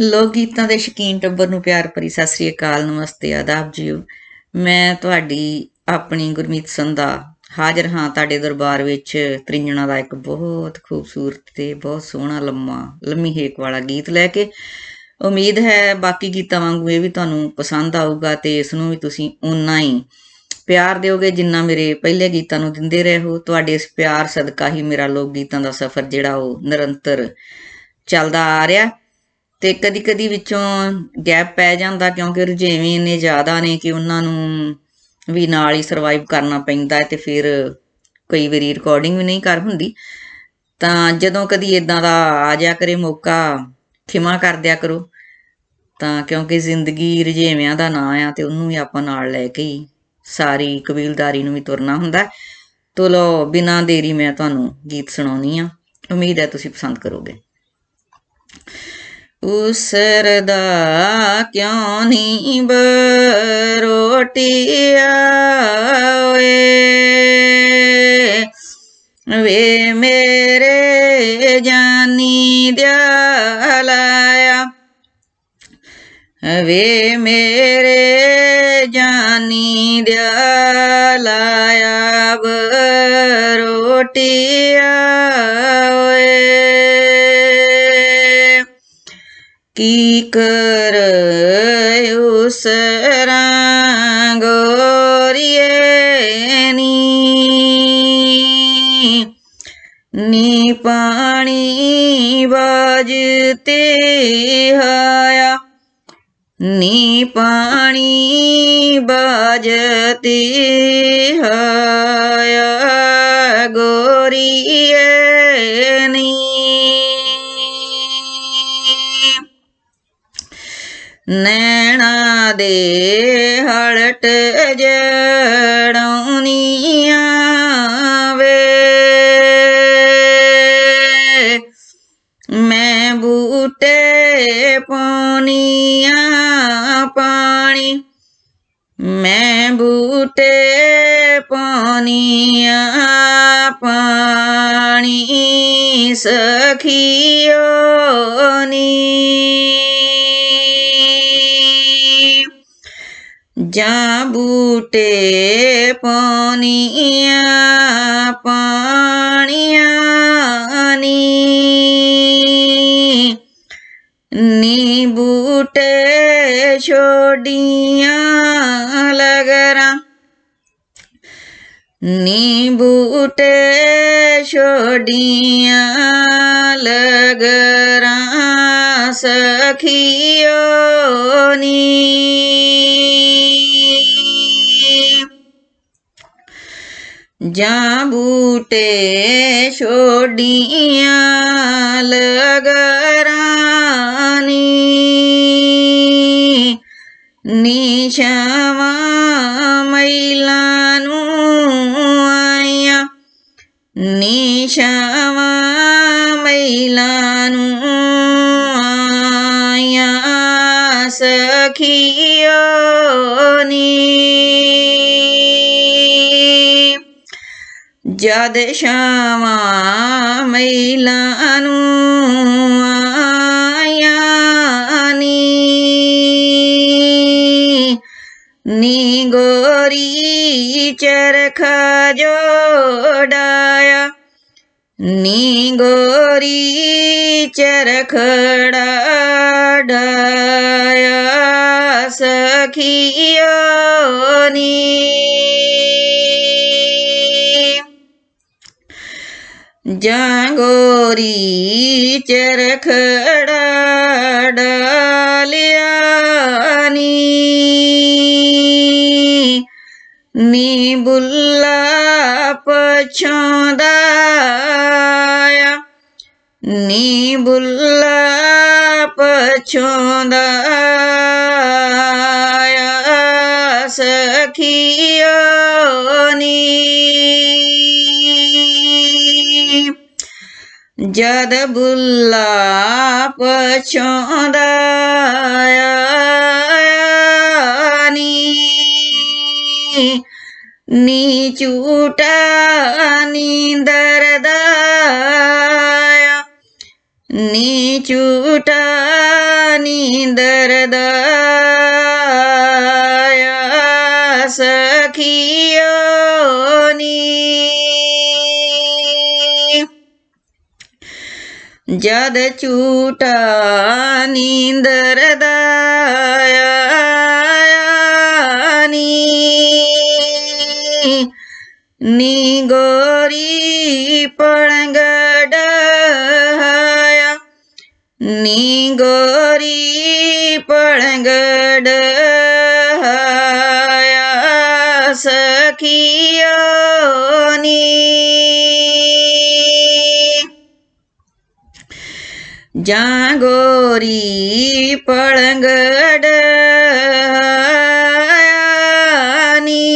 ਲੋਕ ਗੀਤਾਂ ਦੇ ਸ਼ੌਕੀਨ ਟੱਬਰ ਨੂੰ ਪਿਆਰ ਭਰੀ ਸਤਿ ਸ੍ਰੀ ਅਕਾਲ, ਨਮਸਤੇ, ਆਦਾਬ, ਜੀਓ। ਮੈਂ ਤੁਹਾਡੀ ਆਪਣੀ ਗੁਰਮੀਤ ਸੰਧਾ ਹਾਜ਼ਰ ਹਾਂ ਤੁਹਾਡੇ ਦਰਬਾਰ ਵਿੱਚ, ਤ੍ਰਿੰਜਣਾ ਦਾ ਇੱਕ ਬਹੁਤ ਖੂਬਸੂਰਤ ਤੇ ਬਹੁਤ ਸੋਹਣਾ, ਲੰਮਾ, ਲੰਮੀ ਹੇਕ ਵਾਲਾ ਗੀਤ ਲੈ ਕੇ। ਉਮੀਦ ਹੈ ਬਾਕੀ ਗੀਤਾਂ ਵਾਂਗੂ ਇਹ ਵੀ ਤੁਹਾਨੂੰ ਪਸੰਦ ਆਊਗਾ ਤੇ ਇਸ ਨੂੰ ਵੀ ਤੁਸੀਂ ਓਨਾ ਹੀ ਪਿਆਰ ਦਿਓਗੇ ਜਿੰਨਾ ਮੇਰੇ ਪਹਿਲੇ ਗੀਤਾਂ ਨੂੰ ਦਿੰਦੇ ਰਹੇ ਹੋ। ਤੁਹਾਡੇ ਇਸ ਪਿਆਰ ਸਦਕਾ ਹੀ ਮੇਰਾ ਲੋਕ ਗੀਤਾਂ ਦਾ ਸਫ਼ਰ ਜਿਹੜਾ ਉਹ ਨਿਰੰਤਰ ਚੱਲਦਾ ਆ ਰਿਹਾ। ਤੇ ਕਦੀ ਕਦੀ ਵਿੱਚੋਂ ਗੈਪ ਪੈ ਜਾਂਦਾ ਕਿਉਂਕਿ ਰੁਝੇਵੇਂ ਇੰਨੇ ਜ਼ਿਆਦਾ ਨੇ ਕਿ ਉਹਨਾਂ ਨੂੰ ਵੀ ਨਾਲ ਹੀ ਸਰਵਾਈਵ ਕਰਨਾ ਪੈਂਦਾ ਹੈ ਤੇ ਫਿਰ ਕਈ ਵਾਰੀ ਰਿਕਾਰਡਿੰਗ ਵੀ ਨਹੀਂ ਕਰ ਹੁੰਦੀ। ਤਾਂ ਜਦੋਂ ਕਦੀ ਇਦਾਂ ਦਾ ਆ ਜਾ ਕਰੇ ਮੌਕਾ, ਖਿਮਾ ਕਰ ਦਿਆ ਕਰੋ। ਤਾਂ ਕਿਉਂਕਿ ਜ਼ਿੰਦਗੀ ਰੁਝੇਵਿਆਂ ਦਾ ਨਾਂ ਆ ਤੇ ਉਹਨੂੰ ਵੀ ਆਪਾਂ ਨਾਲ ਲੈ ਕੇ ਹੀ ਸਾਰੀ ਕਬੀਲਦਾਰੀ ਨੂੰ ਵੀ ਤੁਰਨਾ ਹੁੰਦਾ ਤੋ ਲੋ ਬਿਨਾਂ ਦੇਰੀ ਮੈਂ ਤੁਹਾਨੂੰ ਗੀਤ ਸੁਣਾਉਣੀ ਆ ਉਮੀਦ ਹੈ ਤੁਸੀਂ ਪਸੰਦ ਕਰੋਗੇ। ਉਸਰਦਾ ਕਿਉਂ ਨਹੀਂ ਬਰੋਟੀਆ ਓਏ ਵੇ ਮੇਰੇ ਜਾਨੀ ਦਿਆਲਾਇਆ ਵੇ ਮੇਰੇ ਜਾਨੀ ਦਿਆਲਾਇਆ ਬਰੋਟੀਆ ਕੀ ਕਰ ਉਸ ਰੰਗੋਰੀਏ ਨੀ? ਨੀ ਪਾਣੀ ਬਾਜਤੇ ਹਾਇਆ। ਨੀ ਪਾਣੀ ਬਾਜਤੇ ਹਾਇਆ। ਨੈਣਾ ਦੇ ਹਲਟ ਜੜਾਉਨੀਆਂ ਵੇ। ਮੈਂ ਬੂਟੇ ਪਾਉਨੀਆਂ ਪਾਣੀ। ਮੈਂ ਬੂਟੇ ਪਾਉਨੀਆਂ ਪਾਣੀ, ਸਖੀਓ ਨੀ। ਜਾਂ ਬੂਟੇ ਪਾਉਨੀਆਂ ਪਾਣੀਆਂ ਨੀ। ਨੀ ਬੂਟੇ ਛੋਡੀਆਂ ਲਗਰਾਂ। ਨੀ ਬੂਟੇ ਛੋਡੀਆਂ ਲਗਰਾਂ, ਸਖੀਓ ਨੀ। जाबूटे बूटे षोडी निशवा आया। निशा मैला ਜਦ ਸ਼ਾਮਾਂ ਮੈਲਾਂ ਨੂੰ ਆਈਆਂ ਨੀ ਨੀ ਗੋਰੀ ਚਰਖਾ ਜੋੜਾਇਆ ਨੀ ਗੋਰੀ ਚਰਖੜਾ ਡਾਇਆ ਸਖੀਓ ਨੀ ਚਰਖੜਾ ਡਾਲਿਆ ਨੀ। ਨੀ ਬੁੱਲਾ ਪਛਾਉਂਦਾ ਨੀ ਬੁੱਲਾ ਪਛਾਉਂਦਾ ਜਦ ਬੁੱਲਾ ਪਛਾਉਂਦਾ ਨੀ। ਨੀ ਝੂਟਾ ਨੀਂਦਰ ਦਾ ਨੀ ਝੂਟਾ ਨੀਂਦਰ ਦਾਇਆ ਸਖੀਓ ਜਦ ਝੂਟਾ ਨੀਂਦਰ ਦਾਇਆ ਨੀ ਨੀ ਗੋਰੀ ਪੜੰਗ ਡਹਾਇਆ ਨੀ ਗੋਰੀ ਪੜੰਗ ਜਾਂ ਗੋਰੀ ਪੜੰਗ ਡਹਾਇਆ ਨੀ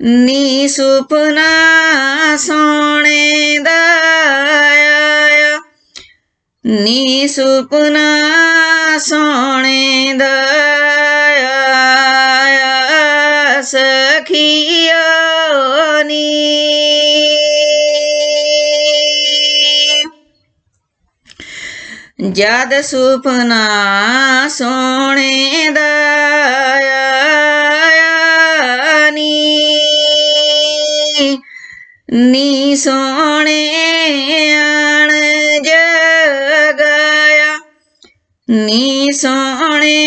ਨੀ ਸੁਪਨਾ ਸੋਹਣੇ ਦਾ ਆਇਆ ਨੀ ਜਦ ਸੁਪਨਾ ਸੋਹਣੇ ਦਾ ਨੀ ਨੀ ਸੋਹਣੇ ਆਣ ਜਗਾਇਆ। ਨੀ ਸੋਹਣੇ